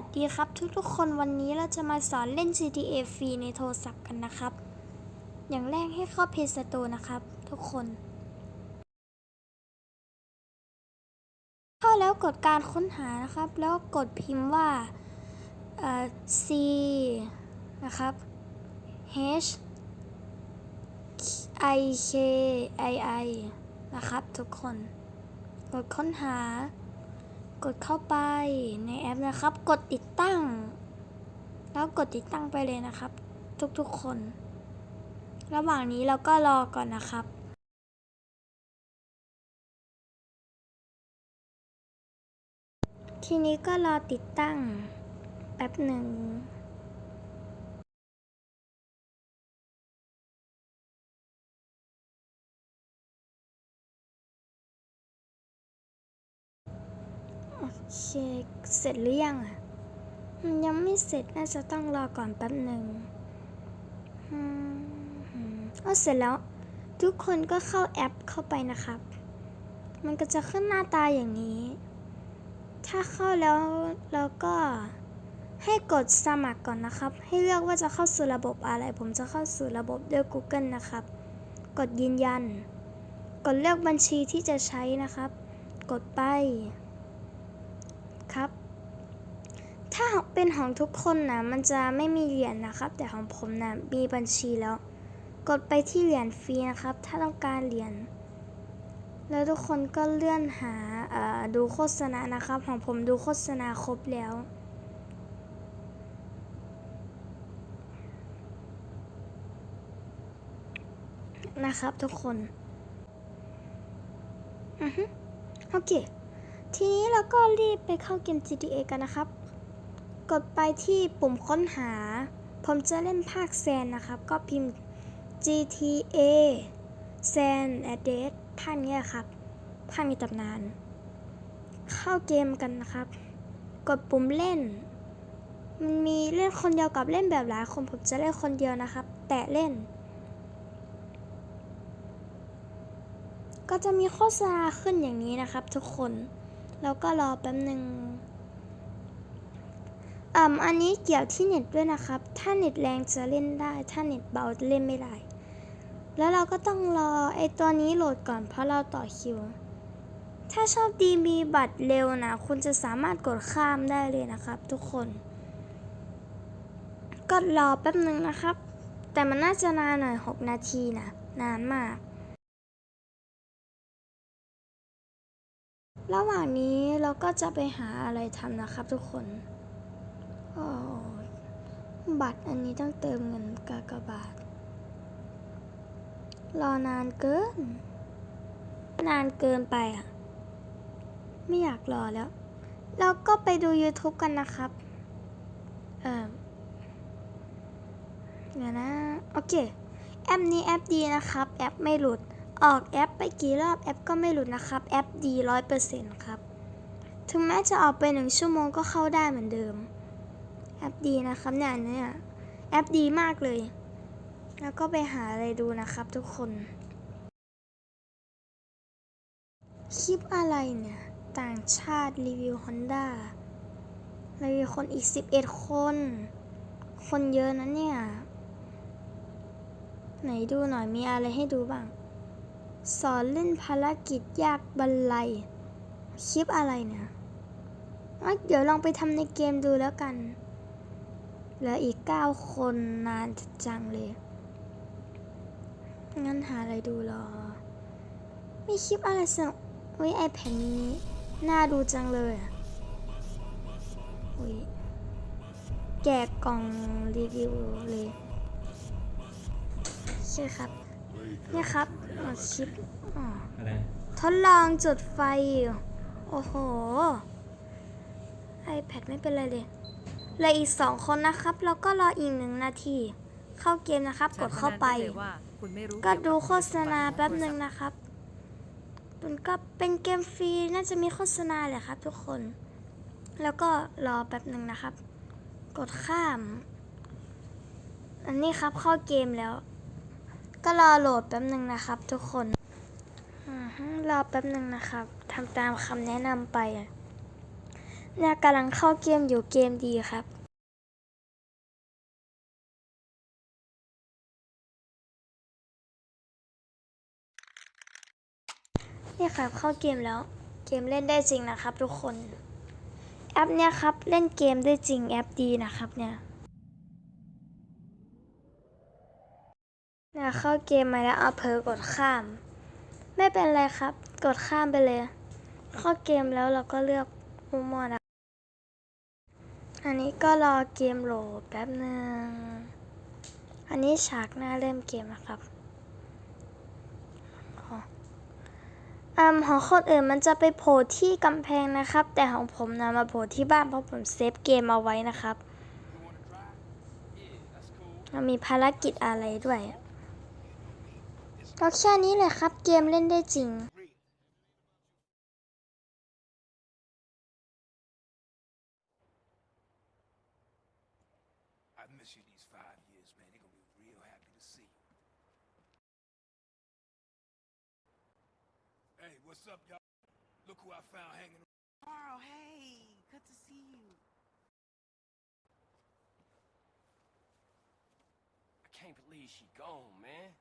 วัสดีครับทุกๆ คนวันนี้เราจะมาสอนเล่น GTA ฟรีในโทรศัพท์กันนะครับ อย่างแรกให้เข้า Play Store นะครับ ทุกคน เข้าแล้วกดการค้นหานะครับ แล้วกดพิมพ์ว่าเอ่อ C นะครับ H I K I I นะครับทุกคน กดค้นหา กดเข้าไปในแอปนะครับ กดติดตั้ง แล้วกดติดตั้งไปเลยนะครับ ทุกๆคน ระหว่างนี้เราก็รอก่อนนะครับทีนี้ก็รอติดตั้งแป๊บหนึ่ง โอเคเสร็จหรือยังอะยังไม่เสร็จน่าจะต้องรอก่อนแป๊บหนึ่งอืมอืมเอเสร็จแล้ว ทุกคนก็เข้าแอปเข้าไปนะครับ มันก็จะขึ้นหน้าตาอย่างนี้ ถ้าเข้าแล้วเราก็ให้กดสมัครก่อนนะครับ ให้เลือกว่าจะเข้าสู่ระบบอะไร ผมจะเข้าสู่ระบบด้วย Google นะครับ กดยืนยัน กดเลือกบัญชีที่จะใช้นะครับ กดไป ครับ ถ้าเป็นของทุกคนนะมันจะไม่มีเหรียญนะครับ แต่ของผมนะมีบัญชีแล้ว กดไปที่เหรียญฟรีนะครับ ถ้าต้องการเหรียญแล้วทุกคนก็เลื่อนหาดูโฆษณานะครับ ของผมดูโฆษณาครบแล้ว นะครับทุกคนอือฮึโอเค ทีนี้เราก็รีบไปเข้าเกม GTA กันนะครับ กดไปที่ปุ่มค้นหา ผมจะเล่นภาคแซนนะครับ ก็พิมพ์ GTA San Andreas ภาคนี้ครับภาคในตำนาน เข้าเกมกันนะครับ กดปุ่มเล่น มันมีเล่นคนเดียวกับเล่นแบบหลายคนผมจะเล่นคนเดียวนะครับ แตะเล่น ก็จะมีโฆษณาขึ้นอย่างนี้นะครับ ทุกคน แล้วก็รอแป๊บหนึ่ง อ่าอันนี้เกี่ยวที่เน็ตด้วยนะครับ ถ้าเน็ตแรงจะเล่นได้ ถ้าเน็ตเบาจะเล่นไม่ได้ แล้วเราก็ต้องรอไอตัวนี้โหลดก่อนเพราะเราต่อคิว ถ้าชอบดีมีบัตรเร็วนะ คุณจะสามารถกดข้ามได้เลยนะครับทุกคน ก็รอแป๊บหนึ่งนะครับ แต่มันน่าจะนานหน่อย 6 นาทีนะ นานมากระหว่างนี้เราก็จะไปหาอะไรทำนะครับทุกคน บัตรอันนี้ต้องเติมเงินกากบาท รอนานเกิน นานเกินไปอะ ไม่อยากรอแล้ว เราก็ไปดู YouTube กันนะครับ เออเดี๋ยวนะ โอเค แอปนี้แอปดีนะครับ แอปไม่หลุด ออกแอปไปกี่รอบแอปก็ไม่หลุดนะครับ แอปดีร้อยเปอร์เซ็นต์ครับ ถึงแม้จะออกไปหนึ่งชั่วโมงก็เข้าได้เหมือนเดิม แอปดีนะครับเนี่ยอันเนี่ยแอปดีมากเลย แล้วก็ไปหาอะไรดูนะครับทุกคน คลิปอะไรเนี่ย ต่างชาติรีวิว Honda รีวิวคนอีก 11 คน คนเยอะนะเนี่ย ไหนดูหน่อยมีอะไรให้ดูบ้าง สอนเล่นภารกิจยากบรรลัย คลิปอะไรเนี่ยอะเดี๋ยวลองไปทำในเกมดูแล้วกัน เหลืออีก9คนนานจังเลย งั้นหาอะไรดูรอ มีคลิปอะไรสนุกอุ้ยไอแผ่นนี้น่าดูจังเลยอะอุ้ยแกะกล่องรีวิวเลยใช่ครับ เนี่ยครับอ๋อคลิปอ๋ออะไร ทดลองจุดไฟ โอ้โห iPad ไม่เป็นไรเลย เหลืออีกสองคนนะครับ แล้วก็รออีกหนึ่งนาที เข้าเกมนะครับ กดเข้าไปฉันพนันด้ลยว่าคุณไม่รู้ก็เยวดูกับโฆษณาแป๊บหนึ่งนะครับมันก็เป็นเกมฟรีน่าจะมีโฆษณาแหละครับ ทุกคน แล้วก็รอแป๊บหนึ่งนะครับ กดข้าม อันนี้ครับเข้าเกมแล้ว ก็รอโหลดแป๊บหนึ่งนะครับ ทุกคนอือฮึรอแป๊บหนึ่งนะครับทำตามคำแนะนำไปอะเนี่ยกำลังเข้าเกมอยู่เกมดีครับเนี่ยครับเข้าเกมแล้ว เกมเล่นได้จริงนะครับ ทุกคน แอปเนี่ยครับ เล่นเกมได้จริงแอปดีนะครับเนี่ยเนี่ยเข้าเกมมาแล้วเอาเพอกดข้าม ไม่เป็นไรครับ กดข้ามไปเลย เข้าเกมแล้วเราก็เลือกมุมมองนะ อันนี้ก็รอเกมโหลดแป๊บหนึ่ง อันนี้ฉากหน้าเริ่มเกมนะครับออืมของคนอื่นมันจะไปโผล่ที่กำแพงนะครับ แต่ของผมนะมาโผล่ที่บ้านเพราะผมเซฟเกมเอาไว้นะครับมันมีภารกิจอะไรด้วยก็แค่นี้เลยครับเกมเล่นได้จริง what's up, y'all? Look who I found hanging Carl, hey, good to see you. I can't believe she gone, man.